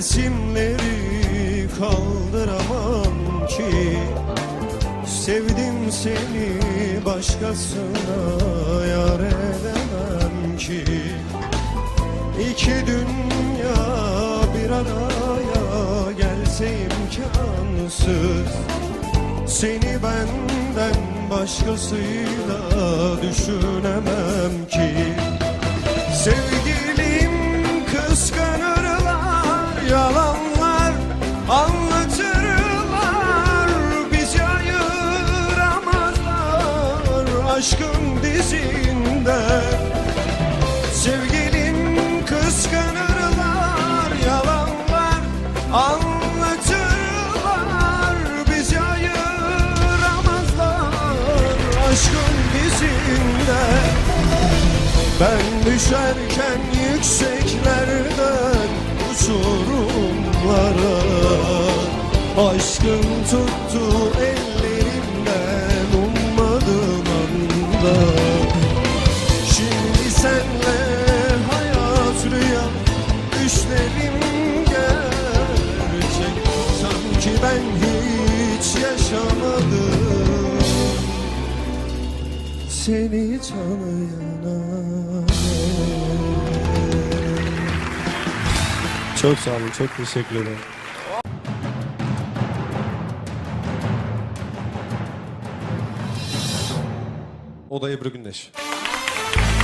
resimleri kaldıramam ki. Sevdim seni başkasına yar edemem ki. İki dünya bir araya gelse imkansız. Seni benden başkasıyla düşünemem ki. Sevgilim anlatırlar Bizi ayıramazlar aşkın dizinde. Sevgilim kıskanırlar yalanlar anlatırlar. Bizi ayıramazlar aşkın dizinde. Ben düşerken yükseklerden uçurumlara Aşkın tuttu ellerimden ummadığım anda. Şimdi senle hayat rüya düşlerim gerçek. Sanki ben hiç yaşamadım seni tanıyana. Çok sağ olun, çok teşekkür ederim. O da Ebru Gündeş.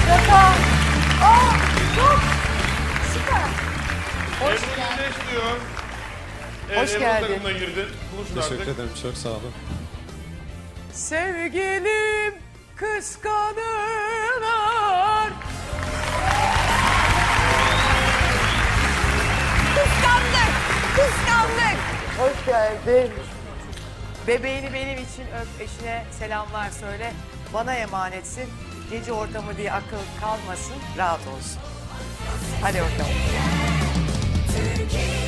Şaka. Aa, çok süper. Hoş Ebru geldin. Gündeş diyor. Evet, Hoş Ebru geldin. takımına girdin. Buluşun Teşekkür artık. ederim, çok sağ olun. Sevgilim kıskanırlar. Kıskandık, kıskandık. Hoş geldin. Bebeğini benim için öp, eşine selamlar söyle. Bana emanetsin. Gece ortamı diye akıl kalmasın, rahat olsun. Hadi bakalım. Türkiye.